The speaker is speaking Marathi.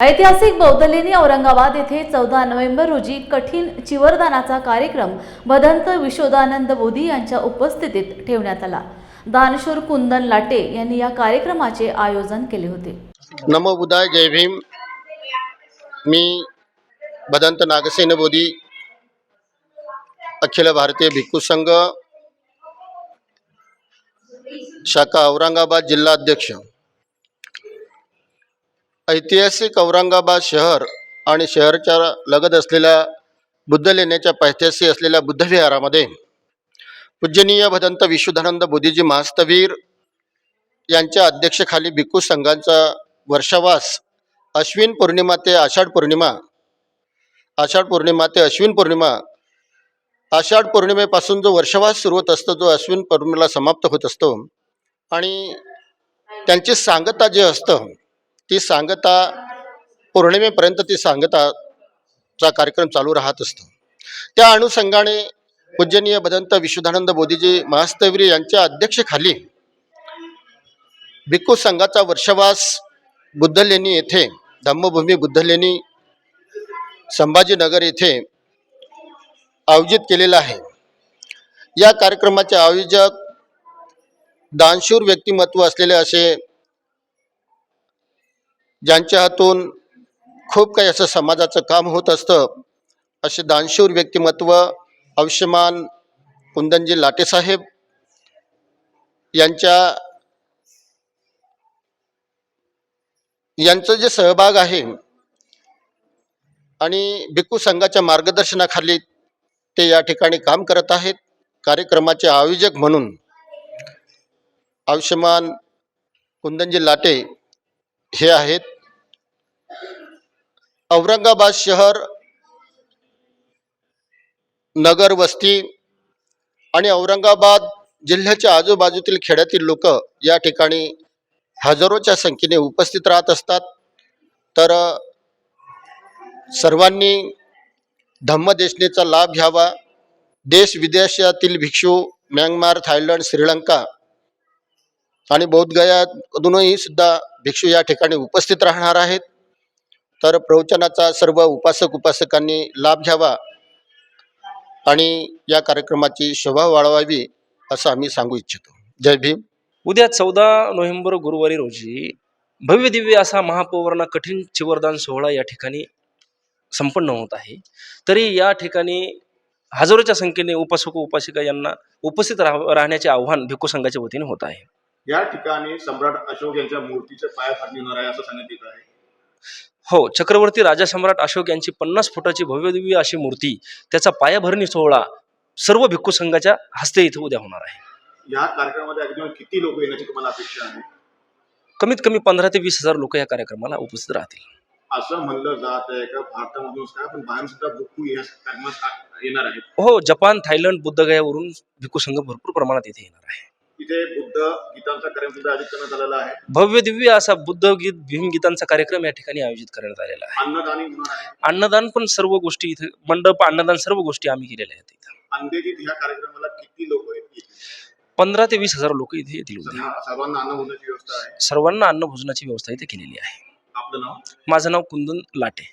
ऐतिहासिक बौद्धलेणी औरंगाबाद येथे चौदा नोव्हेंबर रोजी कठीण चिवरदानाचा कार्यक्रम भदंत विशोदानंद बोधी यांच्या उपस्थितीत ठेवण्यात आला. दानशूर कुंदन लाटे यांनी या कार्यक्रमाचे आयोजन केले होते. नमो बुधाय जय भीम. मी भदंत नागसेन बोधी अखिल भारतीय भिक्खू संघ शाखा औरंगाबाद जिल्हा अध्यक्ष ऐतिहासिक औरंगाबाद शहर आणि शहरच्या लगत असलेल्या बुद्ध लेण्याच्या पायथ्याशी असलेल्या बुद्धविहारामध्ये पूजनीय भदंत विश्वधानंद बोधीजी महास्तवीर यांच्या अध्यक्षखाली भिक्खू संघांचा वर्षावास अश्विन पौर्णिमा ते आषाढ पौर्णिमा आषाढ पौर्णिमा ते अश्विन पौर्णिमा आषाढ पौर्णिमेपासून जो वर्षवास सुरू होत असतो जो अश्विन पौर्णिमेला समाप्त होत असतो. आणि त्यांची सांगता जे असतं ती सांगता पौर्णिमेपर्यंत ती सांगताचा कार्यक्रम चालू राहत असतो. त्या अनुषंगाने पूजनीय भदंत विश्वधानंद बोधीजी महास्तवीर यांच्या अध्यक्षखाली भिक्खू संघाचा वर्षवास बुद्धलेणी येथे धम्मभूमी बुद्धलेणी संभाजीनगर येथे आयोजित केलेला आहे. या कार्यक्रमाचे आयोजक दानशूर व्यक्तिमत्व असलेले असे ज्यांच्या हातून खूप काही असं समाजाचं काम होत असतं असे दानशूर व्यक्तिमत्व आयुष्यमान कुंदनजी लाटेसाहेब यांच्या यांचं जे सहभाग आहे आणि भिक्खू संघाच्या मार्गदर्शनाखाली ते या ठिकाणी काम करत आहेत कार्यक्रमाचे आयोजक म्हणून आयुष्यमान कुंदनजी लाटे हे आहेत. औरंगाबाद शहर नगर वस्ती आणि औरंगाबाद जिल्ह्याच्या आजूबाजूतील खेड्यातील लोक या ठिकाणी हजारोच्या संख्येने उपस्थित राहत असतात. तर सर्वांनी धम्मदेशनेचा लाभ घ्यावा. देश विदेशातील भिक्षू म्यानमार थायलंड श्रीलंका आणि बौद्धगयातूनही सुद्धा भिक्षू या ठिकाणी उपस्थित राहणार आहेत. तर प्रवचनाचा सर्व उपासक उपासकांनी लाभ घ्यावा आणि या कार्यक्रमाची शोभा वाढवावी असं आम्ही सांगू इच्छितो. जय भीम. उद्या चौदा नोव्हेंबर गुरुवारी रोजी भव्य दिव्य असा महापौरांना कठीण चिवरदान सोहळा या ठिकाणी संपन्न होत आहे. तरी या ठिकाणी हजारोच्या संख्येने उपासक उपासिका यांना उपस्थित राह राहण्याचे आव्हान भिक्खू संघाच्या वतीने होत आहे. या ठिकाणी सम्राट अशोक यांच्या मूर्तीचे पाय फाडणी होणार आहे असं सांगण्यात येत आहे. हो चक्रवर्ती राजा सम्राट अशोक यांची पन्नास फुटाची भव्य दिव्य अशी मूर्ती त्याचा पायाभरणी सोहळा सर्व भिक्खू संघाच्या हस्ते इथे उद्या होणार आहे. या कार्यक्रमामध्ये अगदी किती लोक येण्याची तुम्हाला अपेक्षा आहे? कमीत कमी पंधरा ते वीस हजार लोक या कार्यक्रमाला उपस्थित राहतील. असं म्हणलं जात आहे का भारतामधून काय पण बाहेर सुद्धा भुक्कू या कार्यक्रमात आ- येणार आहेत. हो जपान थायलंड बुद्धगयावरून भिक्खू संघ भरपूर प्रमाणात इथे येणार आहे. तिथे बुद्ध गीतांचा कार्यक्रम सुद्धा आयोजित करण्यात आलेला आहे. भव्य दिव्य असा बुद्ध गीत भीमगीतांचा कार्यक्रम या ठिकाणी आयोजित करण्यात आलेला आहे. अन्नदानी अन्नदान पण सर्व गोष्टी इथे मंडप अन्नदान सर्व गोष्टी आम्ही केलेल्या आहेत इथं. अंदेजीत ह्या कार्यक्रमाला किती लोक पंधरा ते वीस हजार लोक इथे येतील सर्वांना अन्न व्यवस्था आहे. सर्वांना अन्न भोजनाची व्यवस्था इथे केलेली आहे. आपलं नाव? माझं नाव कुंदन लाटे.